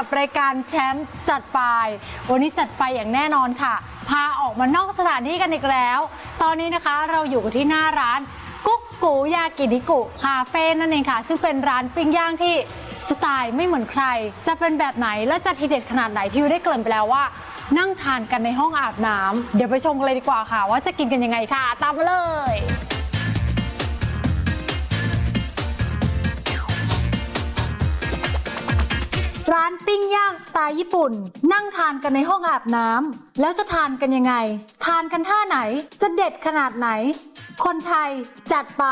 กับรายการแชมป์จัดไปวันนี้จัดไปอย่างแน่นอนค่ะ พาออกมานอกสถานที่กันอีกแล้ว ตอนนี้นะคะเราอยู่กันที่หน้าร้านกุ๊กกูยากินิกุคาเฟ่นั่นเองค่ะ ซึ่งเป็นร้านปิ้งย่างที่สไตล์ไม่เหมือนใคร จะเป็นแบบไหนและจะทีเด็ดขนาดไหนที่วิวได้เกริ่นไปแล้วว่า นั่งทานกันในห้องอาบน้ำเดี๋ยวไปชมกันเลยดีกว่าค่ะ ว่าจะกินกันยังไงค่ะ ตามมาเลย ร้านปิ้งย่างสไตล์ญี่ปุ่น นั่งทานกันในห้องอาบน้ำแล้วจะทานกันยังไง ทานกันท่าไหนจะเด็ดขนาดไหน คนไทยจัดไป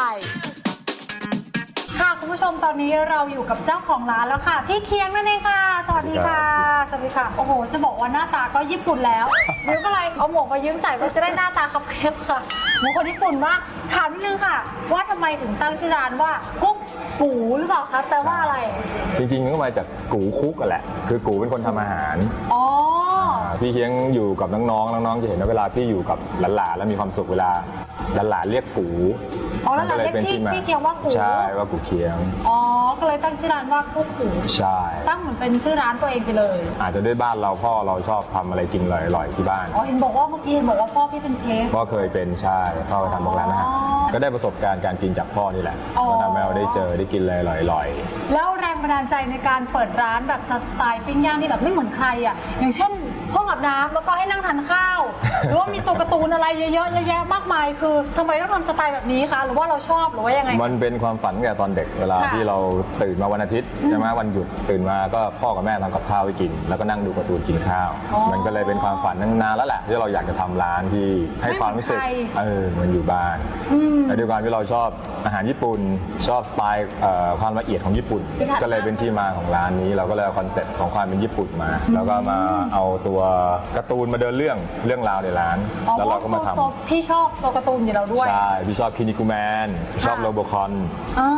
ค่ะคุณผู้ชมตอนนี้เราอยู่กับเจ้าของร้านแล้วค่ะ พี่เคียงนั่นเองค่ะ สวัสดีค่ะ สวัสดีค่ะ โอ้โห จะบอกว่าหน้าตาก็ญี่ปุ่นแล้ววิวก็เลยเอาหมวกมายืมใส่เพื่อจะได้หน้าตาคับเคบค่ะหมูคนญี่ปุ่นมากถามนิดนึงค่ะ ว่าทำไมถึงตั้งชื่อร้านว่ากุ๊ กปูหรือเปล่าคะแปลว่าอะไร จริงๆมันก็มาจากกูคุกกันแหละ คือกูเป็นคนทำอาหาร อ๋ออ่าพี่เคียงอยู่กับน้องๆ น้องๆ จะเห็นว่าเวลาพี่อยู่กับหลานๆ แล้วมีความสุขเวลาหลานๆ เรียกกูอ๋อแล้วมัหลานเรียกเป็นพี่ที่มาพี่เคียงว่ากู ใช่ว่ากูเคียง อ๋อ ก็เลยตั้งชื่อร้านว่ากุ๊กปูใช่ ตั้งเหมือนเป็นชื่อร้านตัวเองไปเลยอาจจะด้วยบ้านเราพ่อเราชอบทำอะไรกินอร่อยๆที่บ้านอ๋อเห็นบอกว่าเมื่อกี้เห็นบอกว่าพ่อพี่เป็นเชฟพ่อเคยเป็นใช่พ่อไปทำโรงร้านอาหารอ๋อก็ได้ประสบการณ์การกินจากพ่อนี่แหละอ๋อ ก็ทำให้เราได้เจอได้กินอะไรอร่อยแล้วแรงบันดาลใจในการเปิดร้านแบบสไตล์ปิ้งย่างที่แบบไม่เหมือนใครอะอย่างเช่น ห้องอาบน้ำแล้วก็ให้นั่งทานข้าว หรือว่ามีตัวการ์ตูนอะไรเยอะๆเยอะแยะมากมาย คือทำไมต้องทำสไตล์แบบนี้คะ หรือว่าเราชอบหรือว่ายังไงๆมันเป็นความฝันตั้งแต่ตอนเด็กเวลาค่ะที่เราตื่นมาวันอาทิตย์ใช่ไหมวันหยุดตื่นมาก็พ่อกับแม่ทำกับข้าวให้กิน แล้วก็นั่งดูการ์ตูนกินข้าว อ๋อมันก็เลยเป็นความฝันนานๆแล้วแหละที่เราอยากจะทำร้านที่ให้ความรู้สึกไม่เหมือนใคร เออเหมันอยู่บ้านอืมและด้วยความที่เราชอบอาหารญี่ปุ่นชอบสไตล์เอ่อความละเอียดของญี่ปุ่นค่ะก็เลยเป็นที่มาของร้านนี้ เราก็เลยเอาคอนเซ็ปต์ของความเป็นญี่ปุ่นมา แล้วก็มาเอาตัวการ์ตูนมาเดินเรื่องเรื่องราวในร้าน อ๋อแล้วเราก็มาทเพระพี่ชอบตัวการ์ตูนอยู่แล้วด้วยำใช่ พี่ชอบคินิกุแมน ชอบค่ะ โรบคอน อ่า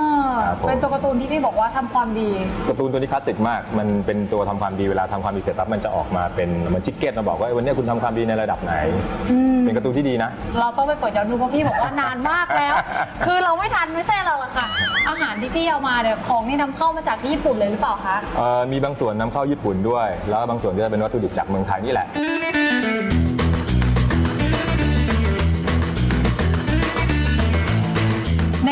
ครับผม เป็นตัวการ์ตูนที่พี่บอกว่าทำความดี การ์ตูนตัวนี้คลาสสิกมาก มันเป็นตัวทำความดีเวลาทำความดีเสร็จปั๊บมันจะออกมาเป็นเหมือนชิคเก้นมาบอกว่าเอ้ยวันนี้คุณทำความดีในระดับไหน เป็นการ์ตูนที่ดีนะ เราต้องไปเปิดย้อนดูเพราะพี่บอกว่านานมากแล้ว คือเราไม่ทันไม่ใช่เราหรอกค่ะ อาหารที่พี่เอามาเนี่ยของนี่นำเข้ามาจากที่ญี่ปุ่นเลยหรือเปล่าคะ เอ่อมีบางส่วนนำเข้าญี่ปุ่นด้วย แล้วบางส่วนก็จะเป็นวัตถุดิบจากเมืองไทยนี่แหละ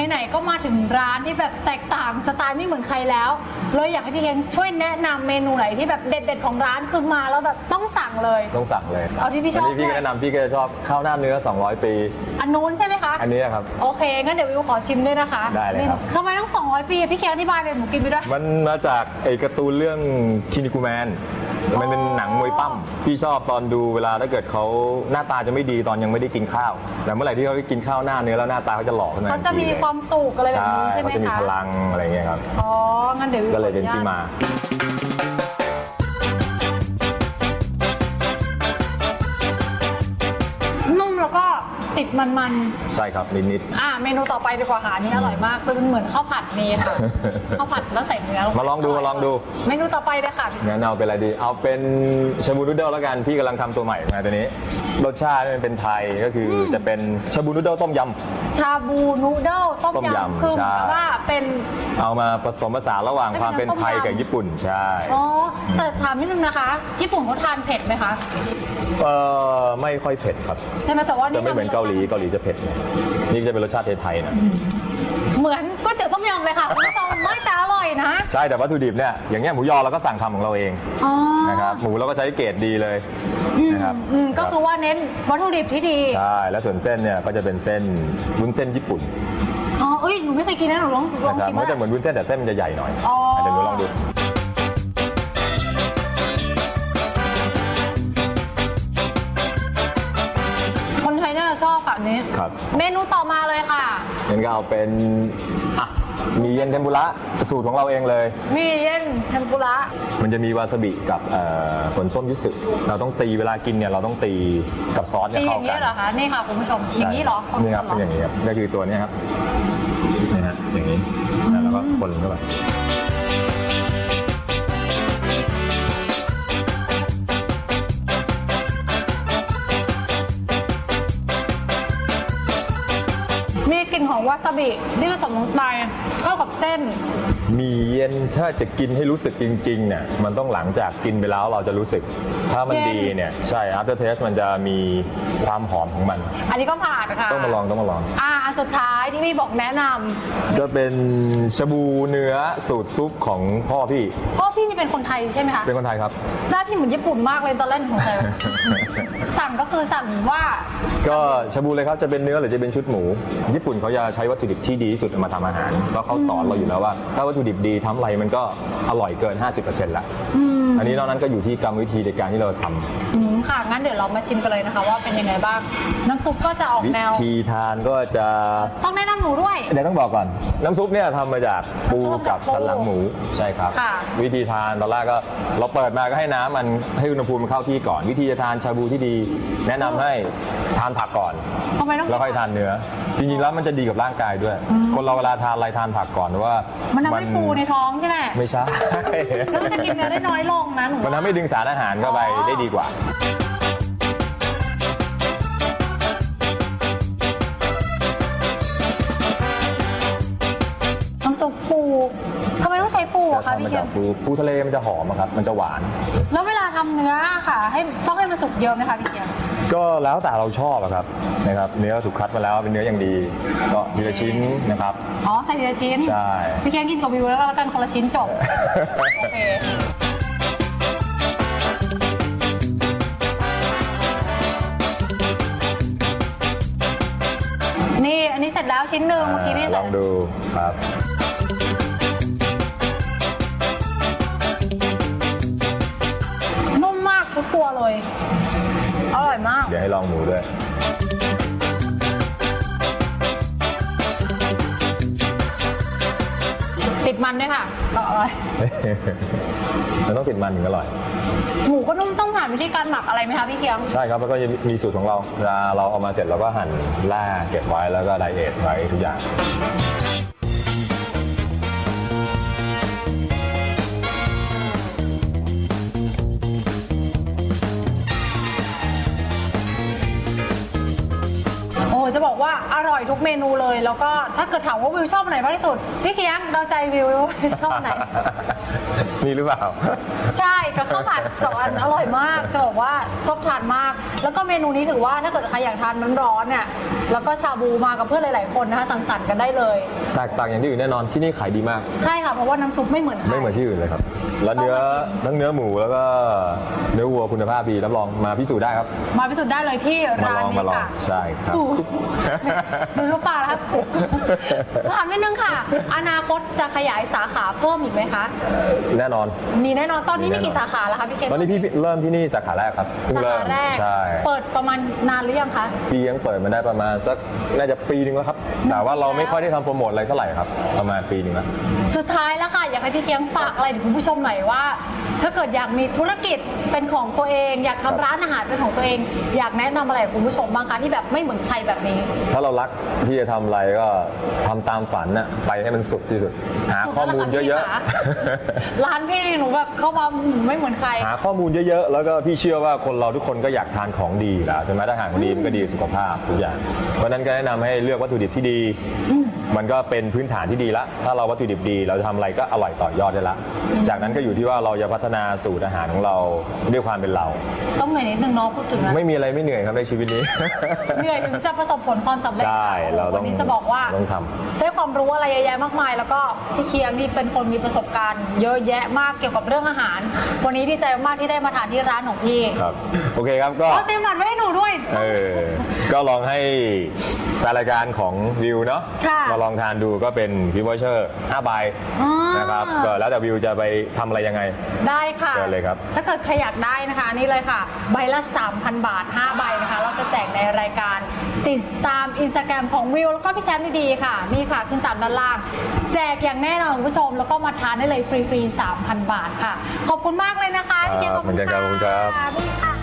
ไหนๆก็มาถึงร้านที่แบบแตกต่างสไตล์ไม่เหมือนใครแล้วเลยอยากให้พี่เคนช่วยแนะนำเมนูไหนที่แบบเด็ด ๆ ของร้านคือมาแล้วแบบต้องสั่งเลย ต้องสั่งเลยเอาที่พี่ชอบนนี้พี่ด้วยก็แนะนำพี่ก็จะชอบข้าวหน้าเนื้อ 200 ปี อันนู้นใช่ไหมคะอันนี้ครับ โอเคงั้นเดี๋ยววิวขอชิมด้วยนะคะได้เลยครับ นี่ทำไมต้อง 200 ปีอะพี่เคนอธิบายเลยหนูกินไปด้วยมันมาจากไอ้การ์ตูนเรื่องคินิกุแมน มันเป็นหนังมวยปั้มพี่ชอบตอนดูเวลาถ้าเกิดเขาหน้าตาจะไม่ดีตอนยังไม่ได้กินข้าว แต่เมื่อไหร่ที่เขาได้กินข้าวหน้าเนื้อแล้วหน้าตาเขาจะหล่อขึ้นมาเขาจะมีทันทีลยความสุขอะไรแบบนี้ใช่ไหมเขาจะมีคะพลังอะไรเงี้ยครับอ๋องั้นเดี๋ยววิวก็เลยเป็นขออที่ญตมา ติดมันใช่ครับนิดๆอ่าเมนูต่อไปดีกว่าค่ะอันนี้อร่อยมากเป็นเหมือนข้าวผัดนี่ค่ะ ข้าวผัดแล้วใส่เนื้อไปมาลองดูมาลองดู เมนูต่อไปเลยค่ะๆงั้นเอาเป็นอะไรดี เอาเป็นชาบูนูเดิลแล้วกัน พี่กำลังทำตัวใหม่มาตัวนี้ รสชาติมันเป็นไทยก็คืออจะเป็นชาบูนูเดิลต้มยำ ชาบูนูเดิลต้มต้มยำยำคือเหมือนกับใช่ ว่าเป็น เอามาผสมผสานระหว่างให้ความเป็นไทยเป็นน้ำต้มยำกับญี่ปุ่นใช่ อ๋อ แต่ถามนิดนึงนะคะ ญี่ปุ่นเขาทานเผ็ดไหมคะ เออไม่ค่อยเผ็ดครับ ใช่ไหมแต่ว่านี่จะไม่เหมือนเกาหลีเกาหลีจะเผ็ดหน่อยนี่จะเป็นรสชาติไทยๆนะ เหมือนก๋วยเตี๋ยวต้มยำเลยค่ะคุณผู้ชมไม่แต่อร่อย นะ ใช่แต่วัตถุดิบเนี่ยอย่างเงี้ยหมูยอเราก็สั่งทำของเราเองอ๋อนะครับหมูเราก็ใช้เกรดดีเลยนะครับอืมก็คือว่าเน้นวัตถุดิบที่ดีใช่แล้วส่วนเส้นเนี่ยก็จะเป็นเส้นวุ้นเส้นญี่ปุ่นอ๋อเอ้ยหนูไม่เคยกินนะหนูลองลองนะครับชิมมันก็จะนะเหมือนวุ้นเส้นแต่เส้นมันจะใหญ่หน่อยอ๋อเดี๋ยวหนูลองดู ชอบค่ะอันนี้ ครับ เมนูต่อมาเลยค่ะ งั้นก็เอาเป็นอะมีเย็นเทมปุระสูตรของเราเองเลย มีเย็นเทมปุระ มันจะมีวาซาบิกับเอ่อผลส้มยุสึเราต้องตีเวลากินเนี่ยเราต้องตีกับซอสเนี่ยตีอเข้าย่างกันี้นเหรอคะ นี่ค่ะคุณผู้ชม อย่างนี้เหรอนี่ครับเป็นอย่างนี้ครับก็คือตัวเนี้ยครับนี่ฮะอย่างนี้แล้วก็คนเข้าไป วาซาบิที่ผสมลงไปเข้ากับเส้นหมีเย็นถ้าจะกินให้รู้สึกจริงๆเนี่ยมันต้องหลังจากกินไปแล้วเราจะรู้สึก ถ้ามันเย็น ดีเนี่ยใช่ after taste มันจะมีความหอมของมัน อันนี้ก็ผ่านค่ะต้องมาลองต้องมาลอง อ่าอันสุดท้ายที่พี่บอกแนะนก็เป็นชาบูเนื้อสูตรซุปของพ่อพี่ำพ่อ พี่นี่เป็นคนไทยใช่ไหมคะเป็นคนไทยครับ หน้าพี่เหมือนญี่ปุ่นมากเลยตอนแรกหนูสงสัยว่า สั่งก็คือสั่งว่า ก็ชาบูเลยครับจะเป็นเนื้อหรือจะเป็นชุดหมู ญี่ปุ่นเขาจะใช้วัตถุดิบที่ดีที่สุดมาทำอาหารเพราะเขาสอนเราอยู่แล้วว่า ถ้าวัตถุดิบดีทำอะไรมันก็อร่อยเกิน 50%ละอั นนี้นอกนั้นก็อยู่ที่กรรมวิธีในการที่เราทำอืมค่ะ งั้นเดี๋ยวเรามาชิมกันเลยนะคะ ว่าเป็นยังไงบ้าง น้ำซุปก็จะออกวิแนว ธีทานก็จะต้องแนะนำหนูด้วย เดี๋ยวต้องบอกก่อน น้ำซุปเนี่ยทำมาจากปูกับสันหลังหมูใช่ครับ ค่ะ วิธีทานตอนแรกก็เราเปิดมาก็ให้น้ำมันให้อุณหภูมิมันเข้าที่ก่อน วิธีจะทานชาบูที่ดี แนะนำให้ทานผักก่อน ทำไมต้อง แล้วค่อยทานเนื้อ จริงๆแล้วมันจะดีกับร่างกายด้วย คนเราเวลาทานอะไรทานผักก่อนเพราะว่า มันทำให้ปูในท้องใช่ไหม ไม่ใช่ แล้วมันจะกินเนื้อได้น้อยลงนะหนูมันทำให้ดึงสารอาหารเข้าไปอ๋อได้ดีกว่า น้ำซุปปูทำไมต้องใช้ปูจะอะคะทำพี่มาเคีจายกงปูปูทะเลมันจะหอมอะครับ มันจะหวาน แล้วเวลาทำเนื้อค่ะ ให้ต้องให้มันสุกเยอะไหมคะพี่เคียงก็แล้วแต่เราชอบอะครับนะครับเนื้อถูกคัดมาแล้วเป็นเนื้ออย่างดี ก็ทีละชิ้นนะครับ อ๋อใส่ทีละชิ้นใช่ พี่เคียงกินกับวิวแล้วก็แล้วกันคนละชิ้นจบโอเค แล้วชิ้นหนึ่งเมื่อกี้พี่ลใส่องดูครับ นุ่มมากทุกตัวเลย อร่อยมาก เดี๋ยวให้ลองหมูด้วย ติดมันด้วยค่ะอร่อย มันต้องติดมันถึงอร่อย หมูก็นุ่มต้องผ่านวิธีการหมักอะไรไหมคะพี่เคียง ใช่ครับแล้วก็จะมีสูตรของเราเวลาเราเอามาเสร็จเราก็หั่นแล่เก็บไว้แล้วก็ไดเอทไว้ทุกอย่าง โอ้จะบอกว่าอร่อยทุกเมนูเลย แล้วก็ถ้าเกิดถามว่าวิวชอบอันไหนมากที่สุด พี่เคียงเราใจวิวว่าชอบอันไหน มีหรือเปล่า ใช่กับข้าวผัดสองอันอร่อยมากจะบอกว่าชอบทานมาก แล้วก็เมนูนี้ถือว่าถ้าเกิดใครอยากทานร้อนๆเนี่ยแล้วก็ชาบูมากับเพื่อนหลาย ๆ คนนะคะสังสรรค์กันได้เลย แตกต่างอย่างที่อื่นแน่นอนที่นี่ขายดีมาก ใช่ค่ะเพราะว่าน้ำซุปไม่เหมือนใคร ไม่เหมือนที่อื่นเลยครับ แล้วเนื้อต้องมาชิม ทั้งเนื้อหมูแล้วก็เนื้อวัวคุณภาพดีรับรองมาพิสูจน์ได้ครับ มาพิสูจน์ได้เลยที่มาร้าลนองนี้มาลองค่ะ ใช่ครับ ดูดูรูปปลาแล้วครับถามนิดนึงค่ะ อนาคตจะขยายสาขาเพิ่มอีกไหมคะ แน่นอนมีแน่นอนตอนนี้มีมีแน่นอน กี่สาขาแล้วคะพี่เคนตอนนี้พี่เริ่มที่นี่สาขาแรกครับเพิ่งสาเริ่ขามแรก ใช่เปิดประมาณนานหรือยังคะ ปียังเปิดมาได้ประมาณสักน่าจะปีหนึงแล้วครับ แต่ว่าเราไม่ค่อยได้ทำโปรโมทอะไรเท่าไหร่ครับ ประมาณปีหนึงแล้ว สุดท้ายแล้วค่ะ อยากให้พี่เกียงฝากอะไรถึงคุณผู้ชมหน่อยว่า ถ้าเกิดอยากมีธุรกิจเป็นของตัวเอง อยากครัทำบร้านอาหารเป็นของตัวเอง อยากแนะนำอะไรกับคุณผู้ชมบ้างคะที่แบบไม่เหมือนใครแบบนี้ ถ้าเรารักที่จะทำอะไรก็ทำตามฝันน่ะไปให้มันสุดที่สุด หาข้อมูลเยอะๆร้านพี่นี่หนูแบบเข้ามาอืมไม่เหมือนใครๆหาข้อมูลเยอะๆ แล้วก็พี่เชื่อว่าคนเราทุกคนก็อยากทานของดีอยู่แล้วใช่ไหมถ้าอาหารดีมันก็ดีกับสุขภาพทุกอย่าง เพราะฉะนั้นก็แนะนำให้เลือกวัตถุดิบที่ดี มันก็เป็นพื้นฐานที่ดีละ ถ้าเราวัตถุดิบดี เราจะทำอะไรก็อร่อยต่อยอดได้ละ จากนั้นก็อยู่ที่ว่าเราจะพัฒนาสูตรอาหารของเราด้วยความเป็นเรา ต้องเหนื่อยนิดนึงเน้องพูดถึงนะไม่มีอะไรไม่เหนื่อยครับในชีวิตนี้ เหนื่อยถึงจะประสบผลความสำเร็จใช่ค่ะเราต้องวันนี้จะบอกว่าต้องทได้ความรู้อะไรเยอะแยะมากมาย แล้วก็พี่เคียงนี่เป็นคนมีประสบการณ์ เยอะแยะมากเกี่ยวกับเรื่องอาหาร วันนี้ดีใจมากที่ได้มาทานที่ร้านของพี่ครับ โอเคครับก็โอ้เต็มบัตรไว้ให้หนูด้วย เออ ก็ลองให้แฟนรายการของวิวเนาะค่ะ มาลองทานดูก็เป็นพิวเชอร์5ใบอ่านนะครับก็แล้วแต่วิวจะไปทำอะไรยังไง ได้ค่ะ เชิญเลยครับ ถ้าเกิดใครอยากได้นะคะนี่เลยค่ะ ใบละ 3,000 บาท 5 ใบนะคะ เราจะแจกในรายการ ติดตามอินสตาแกรมของวิว แล้วก็พี่แชมป์ดีๆค่ะ นี่ค่ะ ขึ้นตามด้านล่าง แจกอย่างแน่นอนคุณผู้ชม แล้วก็มาทานได้เลยฟรีๆ 3,000 บาทค่ะ ขอบคุณมากเลยนะคะพี่เกียรติครับเหมือนกันครับขอบคุณครับ ขอบคุณค่ะ